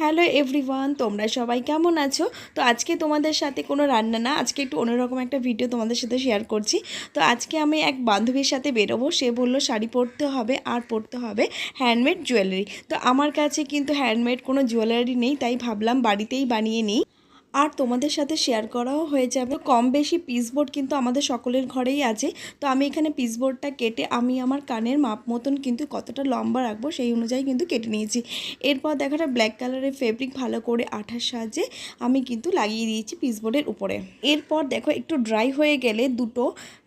Hello everyone, তোমরা সবাই কেমন আছো? তো আজকে তোমাদের সাথে কোনো রান্না না, আজকে একটু অন্যরকম একটা ভিডিও তোমাদের সাথে শেয়ার করছি। তো আজকে আমি এক বান্ধবীর সাথে বেরোবো, সে বলল শাড়ি পরতে হবে, আর পরতে হবে হ্যান্ডমেড জুয়েলারি তো আমার কাছে কিন্তু হ্যান্ডমেড কোনো জুয়েলারি নেই, তাই ভাবলাম বাড়িতেই বানিয়ে নিই। আর তোমাদের সাথে শেয়ার করাও হয়ে যাবে। কম বেশি পিসবোর্ড কিন্তু আমাদের সকলের ঘরেই আছে। তো আমি এখানে পিসবোর্ডটা কেটে আমি আমার কানের মাপ মতন কিন্তু কতটা লম্বা রাখব সেই অনুযায়ী কিন্তু কেটে নিয়েছি। এরপর দেখাটা ব্ল্যাক কালারের ফেব্রিক ভালো করে আঠার সাহায্যে আমি কিন্তু লাগিয়ে দিয়েছি পিসবোর্ডের উপরে। এরপর দেখো একটু ড্রাই হয়ে গেলে দুটো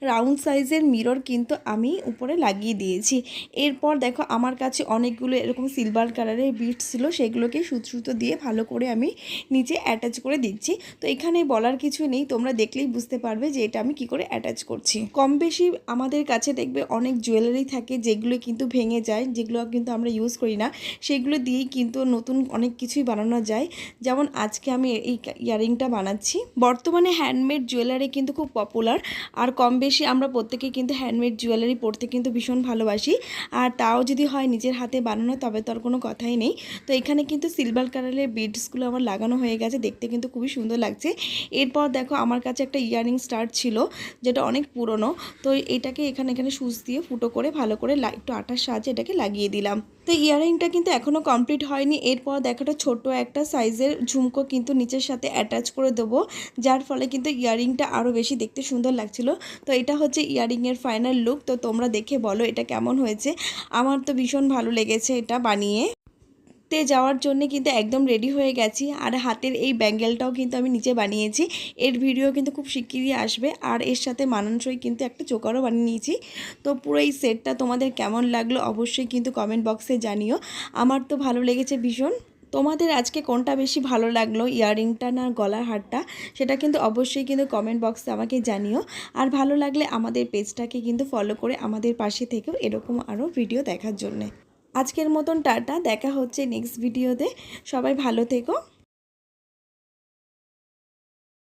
রাউন্ড সাইজের মিরর কিন্তু আমি উপরে লাগিয়ে দিয়েছি। এরপর দেখো আমার কাছে অনেকগুলো এরকম সিলভার কালারের বিটস ছিল, সেগুলোকে সুতো সুতো দিয়ে ভালো করে আমি নিচে অ্যাটাচ করে দিচ্ছি তো এখানে বলার কিছু নেই, তোমরা দেখলেই বুঝতে পারবে যে এটা আমি কি করে অ্যাটাচ করছি। কম বেশি আমাদের কাছে দেখবে অনেক জুয়েলারি থাকে যেগুলো কিন্তু ভেঙে যায়, যেগুলো কিন্তু আমরা ইউজ করি না। সেগুলো দিয়েই কিন্তু নতুন অনেক কিছুই বানানো যায়। যেমন আজকে আমি এই ইয়ারিংটা বানাচ্ছি। বর্তমানে হ্যান্ডমেড জুয়েলারি কিন্তু খুব পপুলার আর কম বেশি আমরা প্রত্যেকে কিন্তু হ্যান্ডমেড জুয়েলারি পরতে কিন্তু ভীষণ ভালোবাসি। আর তাও যদি হয় নিজের হাতে বানানো, তবে তো আর কোনো কথাই নেই। তো এখানে কিন্তু সিলভার কালারের বিডসগুলো আমার লাগানো হয়ে গেছে, দেখতে কিন্তু খুবই সুন্দর লাগছে। এরপর দেখো আমার কাছে একটা ইয়ারিং স্টার ছিল, যেটা অনেক পুরনো। তো এটাকে এখানে এখানে সুচ দিয়ে ফুটো করে ভালো করে একটু আটার সাহায্যে এটাকে লাগিয়ে দিলাম। তো ইয়ারিংটা কিন্তু এখনও কমপ্লিট হয়নি। এরপর দেখাটা ছোট একটা সাইজের ঝুমকো কিন্তু নিচের সাথে অ্যাটাচ করে দেবো, যার ফলে কিন্তু ইয়ারিংটা আরও বেশি দেখতে সুন্দর লাগছিল। তো এটা হচ্ছে ইয়ারিংয়ের ফাইনাল লুক। তো তোমরা দেখে বলো এটা কেমন হয়েছে। আমার তো ভীষণ ভালো লেগেছে এটা বানিয়ে। তে যাওয়ার জন্য কিন্তু একদম রেডি হয়ে গেছি। আর হাতের এই ব্যাঙ্গেলটাও কিন্তু আমি নিচে বানিয়েছি। এর ভিডিও কিন্তু খুব শিগগিরই আসবে। আর এর সাথে মানানসই কিন্তু একটা চোকারও বানিয়ে নিয়েছি। তো পুরো এই সেটটা তোমাদের কেমন লাগল অবশ্যই কিন্তু কমেন্ট বক্সে জানিও। আমার তো ভালো লেগেছে ভীষণ। তোমাদের আজকে কোনটা বেশি ভালো লাগল ইয়াররিংটা না গলার হারটা, সেটা কিন্তু অবশ্যই কিন্তু কমেন্ট বক্সে আমাকে জানিও। আর ভালো লাগলে আমাদের পেজটাকে কিন্তু ফলো করে আমাদের পাশে থেকেও এরকম আরও ভিডিও দেখার জন্যে। আজকের মতন টাটা দেখা হচ্ছে নেক্সট ভিডিওতে সবাই ভালো থেকো।